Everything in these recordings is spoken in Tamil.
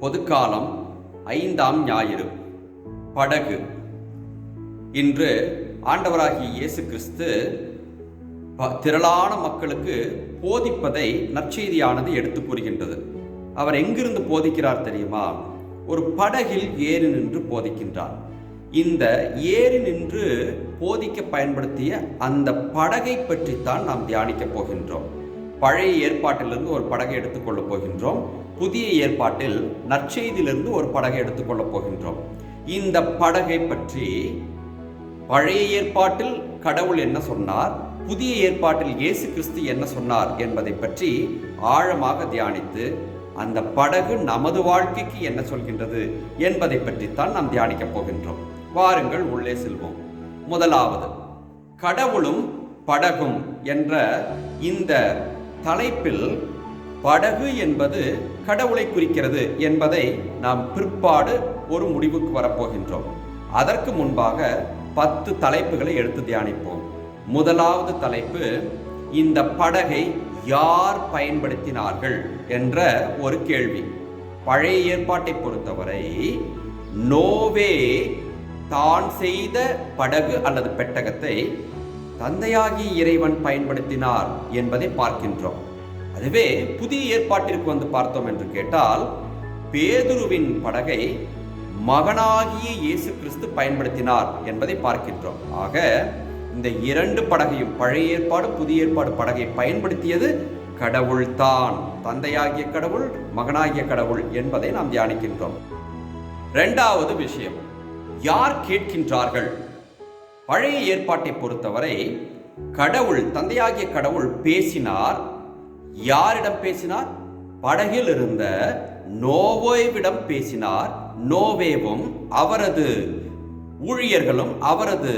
பொதுக்காலம் ஐந்தாம் ஞாயிறு. படகு. இன்று ஆண்டவராகிய இயேசு கிறிஸ்து ப- திரளான மக்களுக்கு போதிப்பதை நற்செய்தியானது எடுத்து கூறுகின்றது. அவர் எங்கிருந்து போதிக்கிறார் தெரியுமா? ஒரு படகில் ஏறி நின்று போதிக்கின்றார். இந்த ஏறி நின்று போதிக்க பயன்படுத்திய அந்த படகை பற்றித்தான் நாம் தியானிக்கப் போகின்றோம். பழைய ஏற்பாட்டிலிருந்து ஒரு படகை எடுத்துக்கொள்ளப் போகின்றோம். புதிய ஏற்பாட்டில் நற்செய்தியிலிருந்து ஒரு படகை எடுத்துக்கொள்ளப் போகின்றோம். இந்த படகை பற்றி பழைய ஏற்பாட்டில் கடவுள் என்ன சொன்னார்? புதிய ஏற்பாட்டில் இயேசு கிறிஸ்து என்ன சொன்னார்? என்பதை பற்றி ஆழமாக தியானித்து அந்த படகு நமது வாழ்க்கைக்கு என்ன சொல்கின்றது? என்பதை பற்றித்தான் நாம் தியானிக்கப் போகின்றோம். வாருங்கள் உள்ளே செல்வோம். முதலாவது கடவுளும் படகும் என்ற இந்த தலைப்பில் படகு என்பது கடவுளை குறிக்கிறது என்பதை நாம் பிற்பாடு ஒரு முடிவுக்கு வரப்போகின்றோம். அதற்கு முன்பாக பத்து தலைப்புகளை எடுத்து தியானிப்போம். முதலாவது தலைப்பு இந்த படகை யார் பயன்படுத்தினார்கள் என்ற ஒரு கேள்வி. பழைய ஏற்பாட்டை பொறுத்தவரை நோவே தான் செய்த படகு அல்லது பெட்டகத்தை தந்தையாகிய இறைவன் பயன்படுத்தினார் என்பதை பார்க்கின்றோம். அதுவே புதிய ஏற்பாட்டிற்கு வந்து பார்த்தோம் என்று கேட்டால் பேதுருவின் படகை மகனாகிய இயேசு கிறிஸ்து பயன்படுத்தினார் என்பதை பார்க்கின்றோம். ஆக இந்த இரண்டு படகையும் பழைய ஏற்பாடு புதிய ஏற்பாடு படகை பயன்படுத்தியது கடவுள்தான் தந்தையாகிய கடவுள் மகனாகிய கடவுள் என்பதை நாம் தியானிக்கின்றோம். இரண்டாவது விஷயம் யார் கேட்கின்றார்கள்? பழைய ஏற்பாட்டை பொறுத்தவரை கடவுள் தந்தையாகிய கடவுள் பேசினார். யாரிடம் பேசினார்? படகில் இருந்த நோவோவிடம் பேசினார். நோவேவும் அவரது ஊழியர்களும் அவரது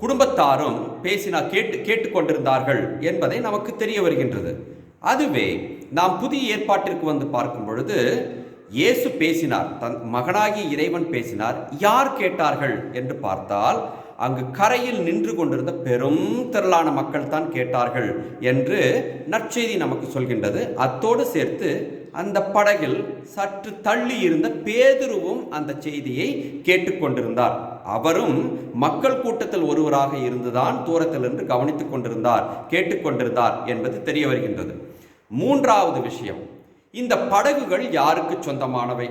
குடும்பத்தாரும் பேசினார் கேட்டு கேட்டுக்கொண்டிருந்தார்கள் என்பதை நமக்கு தெரிய வருகின்றது. அதுவே நாம் புதிய ஏற்பாட்டிற்கு வந்து பார்க்கும் பொழுது இயேசு பேசினார் தன் மகனாகிய இறைவன் பேசினார். யார் கேட்டார்கள் என்று பார்த்தால் அங்கு கரையில் நின்று கொண்டிருந்த பெரும் திரளான மக்கள் தான் கேட்டார்கள் என்று நற்செய்தி நமக்கு சொல்கின்றது. அத்தோடு சேர்த்து அந்த படகில் சற்று தள்ளி இருந்த பேதுருவும் அந்த செய்தியை கேட்டுக்கொண்டிருந்தார் அவரும் மக்கள் கூட்டத்தில் ஒருவராக இருந்துதான் தூரத்திலிருந்து கவனித்துக் கொண்டிருந்தார் கேட்டுக்கொண்டிருந்தார் என்பது தெரிய வருகின்றது. மூன்றாவது விஷயம் இந்த படகுகள் யாருக்கு சொந்தமானவை?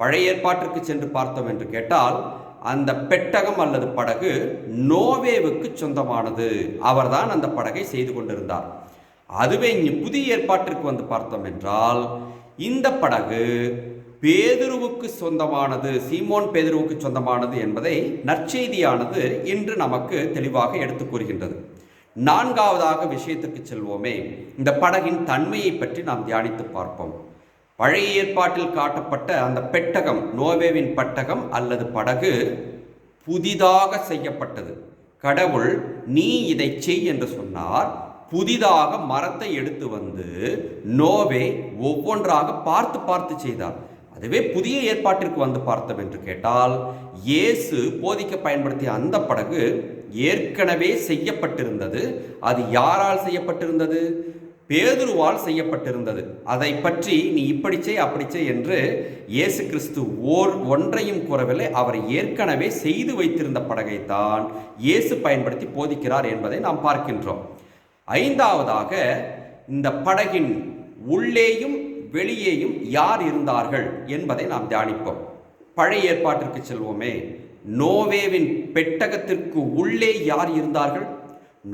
பழைய ஏற்பாட்டிற்கு சென்று பார்த்தோம் என்று கேட்டால் அந்த பெட்டகம் அல்லது படகு நோவேவுக்கு சொந்தமானது. அவர்தான் அந்த படகை செய்து கொண்டிருந்தார். அதுவே இங்கு புதிய ஏற்பாட்டிற்கு வந்து பார்த்தோம் என்றால் இந்த படகு பேதுருவுக்கு சொந்தமானது சீமோன் பேதுருவுக்கு சொந்தமானது என்பதை நற்செய்தியானது இன்று நமக்கு தெளிவாக எடுத்துக் கூறுகின்றது. நான்காவதாக விஷயத்துக்கு செல்வோமே இந்த படகின் தன்மையை பற்றி நாம் தியானித்து பார்ப்போம். பழைய ஏற்பாட்டில் காட்டப்பட்ட அந்த பெட்டகம் நோவேவின் பட்டகம் அல்லது படகு புதிதாக செய்யப்பட்டது. கடவுள் நீ இதை செய் என்று சொன்னார். புதிதாக மரத்தை எடுத்து வந்து நோவே ஒவ்வொன்றாக பார்த்து பார்த்து செய்தார். அதுவே புதிய ஏற்பாட்டிற்கு வந்து பார்த்தோம் என்று கேட்டால் இயேசு போதிக்க பயன்படுத்திய அந்த படகு ஏற்கனவே செய்யப்பட்டிருந்தது. அது யாரால் செய்யப்பட்டிருந்தது? பேதுருவால் செய்யப்பட்டிருந்தது. அதை பற்றி நீ இப்படி செய் அப்படி செய் என்று இயேசு கிறிஸ்து ஓர் ஒன்றையும் கூறவில்லை. அவர் ஏற்கனவே செய்து வைத்திருந்த படகைத்தான் இயேசு பயன்படுத்தி போதிக்கிறார் என்பதை நாம் பார்க்கின்றோம். ஐந்தாவதாக இந்த படகின் உள்ளேயும் வெளியேயும் யார் இருந்தார்கள் என்பதை நாம் தியானிப்போம். பழைய ஏற்பாட்டிற்கு செல்வோமே நோவேவின் பெட்டகத்திற்கு உள்ளே யார் இருந்தார்கள்?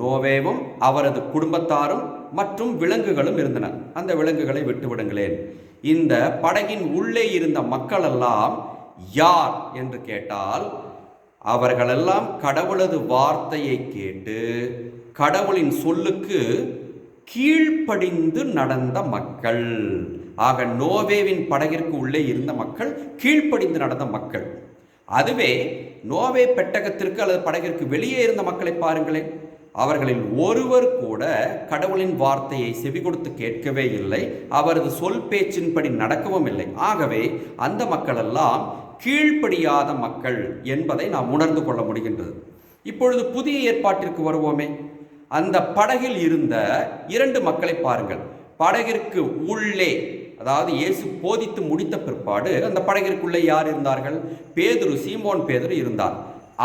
நோவேவும் அவரது குடும்பத்தாரும் மற்றும் விலங்குகளும் இருந்தன. அந்த விலங்குகளை விட்டு விடுங்களேன். இந்த படகின் உள்ளே இருந்த மக்களெல்லாம் யார் என்று கேட்டால் அவர்களெல்லாம் கடவுளது வார்த்தையை கேட்டு கடவுளின் சொல்லுக்கு கீழ்ப்படிந்து நடந்த மக்கள். ஆக நோவேவின் படகிற்கு உள்ளே இருந்த மக்கள் கீழ்ப்படிந்து நடந்த மக்கள். அதுவே நோவே பெட்டகத்திற்கு அல்லது படகிற்கு வெளியே இருந்த மக்களை பாருங்களேன். அவர்களில் ஒருவர் கூட கடவுளின் வார்த்தையை செவி கொடுத்து கேட்கவே இல்லை அவரது சொல் பேச்சின்படி நடக்கவும் இல்லை. ஆகவே அந்த மக்களெல்லாம் கீழ்ப்படியாத மக்கள் என்பதை நாம் உணர்ந்து கொள்ள முடிகின்றது. இப்பொழுது புதிய ஏற்பாட்டிற்கு வருவோமே. அந்த படகில் இருந்த இரண்டு மக்களை பாருங்கள். படகிற்கு உள்ளே அதாவது இயேசு போதித்து முடித்த பிற்பாடு அந்த படகிற்குள்ளே யார் இருந்தார்கள்? பேதுரு சீமோன் பேதுரு இருந்தார்.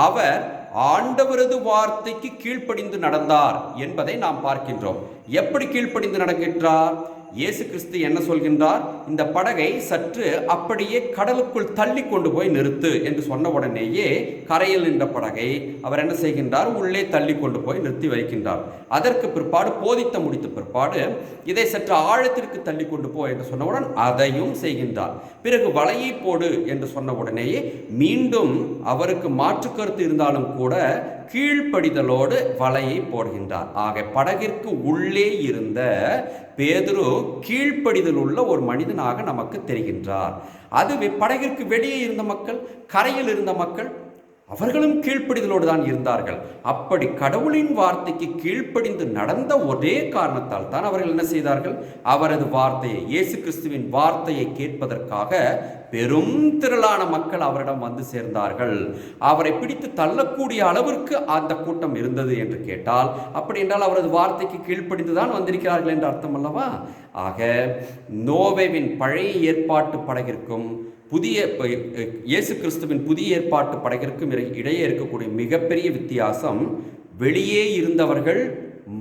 அவர் ஆண்டவரது வார்த்தைக்கு கீழ்ப்படிந்து நடந்தார் என்பதை நாம் பார்க்கின்றோம். எப்படி கீழ்ப்படிந்து நடக்கின்றார்? இயேசு கிறிஸ்து என்ன சொல்கின்றார்? இந்த படகை சற்று அப்படியே கடலுக்குள் தள்ளி கொண்டு போய் நிறுத்து என்று சொன்ன உடனேயே கரையில் நின்ற படகை அவர் என்ன செய்கின்றார்? உள்ளே தள்ளி கொண்டு போய் நிறுத்தி வைக்கின்றார். அதற்கு பிற்பாடு போதித்த முடித்த பிற்பாடு இதை சற்று ஆழத்திற்கு தள்ளி கொண்டு போ என்று சொன்னவுடன் அதையும் செய்கின்றார். பிறகு வலையை போடு என்று சொன்ன உடனேயே மீண்டும் அவருக்கு மாற்று கருத்து இருந்தாலும் கூட கீழ்ப்படிதலோடு வலையை போடுகின்றார். ஆக படகிற்கு உள்ளே இருந்த பேதுரு கீழ்ப்படிதல் உள்ள ஒரு மனிதனாக நமக்கு தெரிகின்றார். அதுவே படகிற்கு வெளியே இருந்த மக்கள் கரையில் இருந்த மக்கள் அவர்களும் கீழ்ப்படிதலோடு தான் இருந்தார்கள். அப்படி கடவுளின் வார்த்தைக்கு கீழ்ப்படிந்து நடந்த ஒரே காரணத்தால் தான் அவர்கள் என்ன செய்தார்கள்? அவரது வார்த்தையை இயேசு கிறிஸ்துவின் வார்த்தையை கேட்பதற்காக பெரும் திரளான மக்கள் அவரிடம் வந்து சேர்ந்தார்கள். அவரை பிடித்து தள்ளக்கூடிய அளவிற்கு அந்த கூட்டம் இருந்தது என்று கேட்டால் அப்படி என்றால் அவரது வார்த்தைக்கு கீழ்ப்படிந்து தான் வந்திருக்கிறார்கள் என்று அர்த்தம் அல்லவா? ஆக நோவேவின் பழைய ஏற்பாட்டு படகிற்கும் புதிய இயேசு கிறிஸ்துவின் புதிய ஏற்பாட்டு படகிற்கும் இடையே இருக்கக்கூடிய மிகப்பெரிய வித்தியாசம் வெளியே இருந்தவர்கள்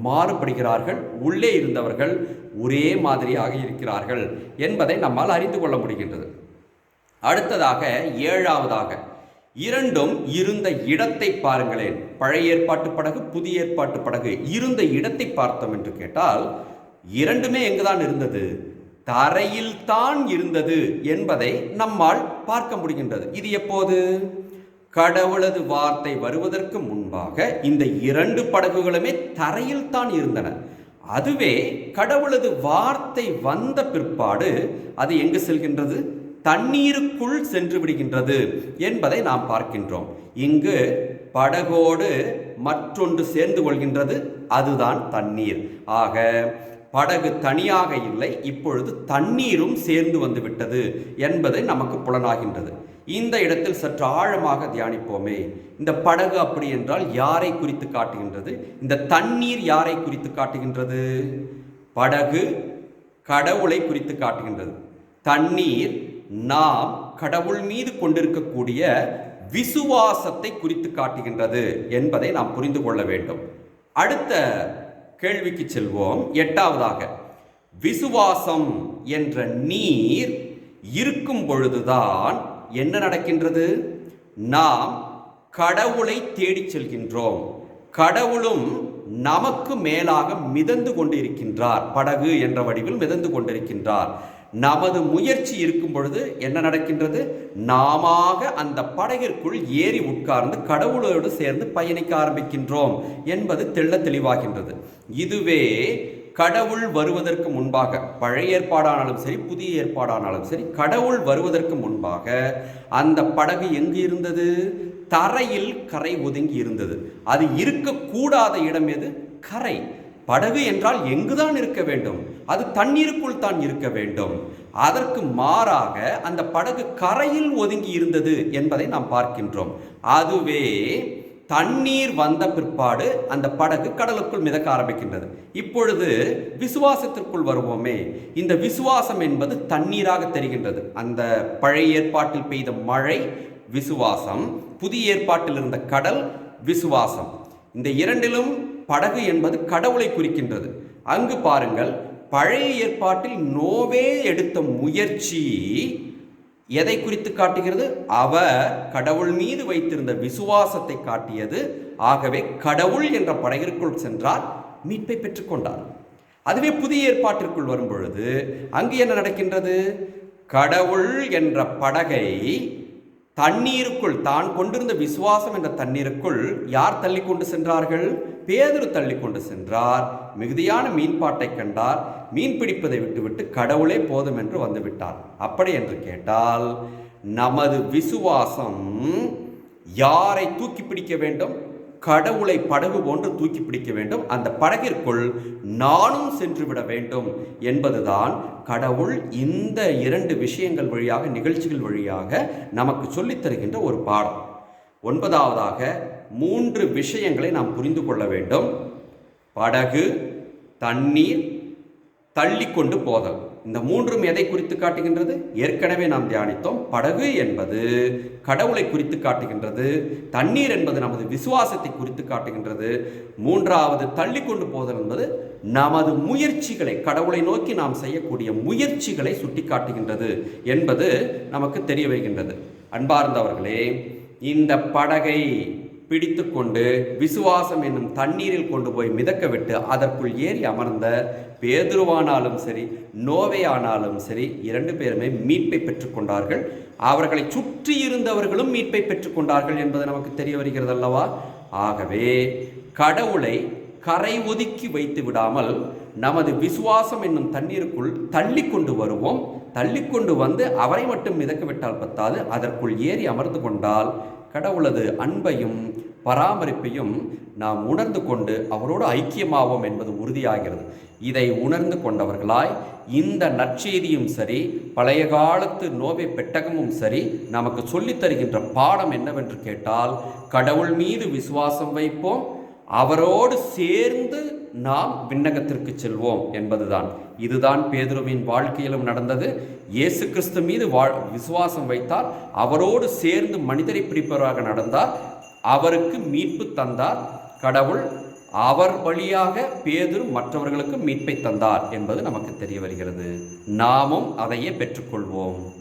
மாறுபடுகிறார்கள் உள்ளே இருந்தவர்கள் ஒரே மாதிரியாக இருக்கிறார்கள் என்பதை நம்மால் அறிந்து கொள்ள முடிகின்றது. அடுத்ததாக ஏழாவதாக. இரண்டும் இருந்த இடத்தை பாருங்களேன். பழைய ஏற்பாட்டு படகு புதிய ஏற்பாட்டு படகு. இருந்த இடத்தை பார்த்தோம் என்று கேட்டால் இரண்டுமே எங்குதான் இருந்தது? தரையில் தான் இருந்தது என்பதை நம்மால் பார்க்க முடிகின்றது. இது எப்போது? கடவுளது வார்த்தை வருவதற்கு முன்பாக இந்த இரண்டு படகுகளுமே தரையில் தான் இருந்தன. அதுவே கடவுளது வார்த்தை வந்த பிற்பாடு அது எங்கு செல்கின்றது? தண்ணீருக்குள் சென்று விடுகின்றது என்பதை நாம் பார்க்கின்றோம். இங்கு படகோடு மற்றொன்று சேர்ந்து கொள்கின்றது அதுதான் தண்ணீர். ஆக படகு தனியாக இல்லை இப்பொழுது தண்ணீரும் சேர்ந்து வந்துவிட்டது என்பதை என்பது நமக்கு புலனாகின்றது. இந்த இடத்தில் சற்று ஆழமாக தியானிப்போமே. இந்த படகு அப்படி என்றால் யாரை குறித்து காட்டுகின்றது? இந்த தண்ணீர் யாரை குறித்து காட்டுகின்றது? படகு கடவுளை குறித்து காட்டுகின்றது. தண்ணீர் நாம் கடவுள் மீது கொண்டிருக்கக்கூடிய விசுவாசத்தை குறித்து காட்டுகின்றது என்பதை நாம் புரிந்து கொள்ள வேண்டும். அடுத்த கேள்விக்கு செல்வோம். எட்டாவதாக விசுவாசம் என்ற நீர் இருக்கும் பொழுதுதான் என்ன நடக்கின்றது? நாம் கடவுளை தேடிச் செல்கின்றோம். கடவுளும் நமக்கு மேலாக மிதந்து கொண்டிருக்கின்றார். படகு என்ற வடிவில் மிதந்து கொண்டிருக்கின்றார். நமது முயற்சி இருக்கும் பொழுது என்ன நடக்கின்றது? நாம அந்த படகிற்குள் ஏறி உட்கார்ந்து கடவுளோடு சேர்ந்து பயணிக்க ஆரம்பிக்கின்றோம் என்பது தெள்ள தெளிவாகின்றது. இதுவே கடவுள் வருவதற்கு முன்பாக பழைய ஏற்பாடானாலும் சரி புதிய ஏற்பாடானாலும் சரி கடவுள் வருவதற்கு முன்பாக அந்த படகு எங்கு இருந்தது? தரையில் கரை ஒதுங்கி இருந்தது. அது இருக்கக்கூடாத இடம் எது? கரை. படகு என்றால் எங்குதான் இருக்க வேண்டும்? அது தண்ணீருக்குள் தான் இருக்க வேண்டும். அதற்கு மாறாக அந்த படகு கரையில் ஒதுங்கி இருந்தது என்பதை நாம் பார்க்கின்றோம். அதுவே தண்ணீர் வந்த பிற்பாடு அந்த படகு கடலுக்குள் மிதக்க ஆரம்பிக்கின்றது. இப்பொழுது விசுவாசத்திற்குள் வருவோமே. இந்த விசுவாசம் என்பது தண்ணீராக தெரிகின்றது. அந்த பழைய ஏற்பாட்டில் பெய்த மழை விசுவாசம் புதிய ஏற்பாட்டில் இருந்த கடல் விசுவாசம். இந்த இரண்டிலும் படகு என்பது கடவுளை குறிக்கின்றது. அங்கு பாருங்கள் பழைய ஏற்பாட்டில் நோவே எடுத்த முயற்சி எதை குறித்து காட்டுகிறது? அவர் கடவுள் மீது வைத்திருந்த விசுவாசத்தை காட்டியது. ஆகவே கடவுள் என்ற படகிற்குள் சென்றார் மீட்பை பெற்றுக்கொண்டார் அதுவே புதிய ஏற்பாட்டிற்குள் வரும் பொழுது அங்கு என்ன நடக்கின்றது? கடவுள் என்ற படகை தண்ணீருக்குள் தான் கொண்டிருந்த விசுவாசம் என்ற தண்ணீருக்குள் யார் தள்ளி கொண்டு சென்றார்கள்? பேதுரு தள்ளி கொண்டு சென்றார். மிகுதியான மீன்பாட்டை கண்டார். மீன் பிடிப்பதை விட்டுவிட்டு கடவுளே போதும் என்று வந்துவிட்டார் அப்படி என்று கேட்டால் நமது விசுவாசம் யாரை தூக்கி பிடிக்க வேண்டும்? கடவுளை படகு போன்று தூக்கி பிடிக்க வேண்டும். அந்த படகிற்குள் நானும் சென்று விட வேண்டும் என்பதுதான் கடவுள் இந்த இரண்டு விஷயங்கள் வழியாக நிகழ்ச்சிகள் வழியாக நமக்கு சொல்லித் தருகின்ற ஒரு பாடம். ஒன்பதாவதாக மூன்று விஷயங்களை நாம் புரிந்து கொள்ள வேண்டும். படகு தண்ணீர் தள்ளி கொண்டு போதல். இந்த மூன்றும் எதை குறித்து காட்டுகின்றது? ஏற்கனவே நாம் தியானித்தோம். படகு என்பது கடவுளை குறித்து காட்டுகின்றது. தண்ணீர் என்பது நமது விசுவாசத்தை குறித்து காட்டுகின்றது. மூன்றாவது தள்ளி கொண்டு போதல் என்பது நமது முயற்சிகளை கடவுளை நோக்கி நாம் செய்யக்கூடிய முயற்சிகளை சுட்டி காட்டுகின்றது என்பது நமக்கு தெரிய வைக்கின்றது. அன்பார்ந்தவர்களே இந்த படகை பிடித்துக்கொண்டு விசுவாசம் என்னும் தண்ணீரில் கொண்டு போய் மிதக்க விட்டு அதற்குள் ஏறி அமர்ந்த பேதுருவானாலும் சரி நோவே ஆனாலும் சரி இரண்டு பேருமே மீட்பை பெற்றுக்கொண்டார்கள். அவர்களை சுற்றி இருந்தவர்களும் மீட்பை பெற்றுக்கொண்டார்கள் என்பது நமக்கு தெரிய வருகிறது அல்லவா ஆகவே கடவுளை கரை ஒதுக்கி வைத்து விடாமல் நமது விசுவாசம் என்னும் தண்ணீருக்குள் தள்ளி கொண்டு வருவோம். தள்ளி கொண்டு வந்து அவரை மட்டும் மிதக்க விட்டால் பத்தாது அதற்குள் ஏறி அமர்ந்து கொண்டால் கடவுளது அன்பையும் பராமரிப்பையும் நாம் உணர்ந்து கொண்டு அவரோடு ஐக்கியமாவோம் என்பது உறுதியாகிறது. இதை உணர்ந்து கொண்டவர்களாய் இந்த நற்செய்தியும் சரி பழைய காலத்து நோவை பெட்டகமும் சரி நமக்கு சொல்லித் தருகின்ற பாடம் என்னவென்று கேட்டால் கடவுள் மீது விசுவாசம் வைப்போம் அவரோடு சேர்ந்து நாம் விண்ணகத்திற்கு செல்வோம் என்பதுதான். இதுதான் பேதுருவின் வாழ்க்கையிலும் நடந்தது. இயேசு கிறிஸ்து மீது வாழ் விசுவாசம் வைத்தார். அவரோடு சேர்ந்து மனிதரை பிடிப்பவராக நடந்தார். அவருக்கு மீட்பு தந்தார். கடவுள் அவர் வழியாக பேதுரு மற்றவர்களுக்கு மீட்பை தந்தார் என்பது நமக்கு தெரிய வருகிறது. நாமும் அதையே பெற்றுக்கொள்வோம்.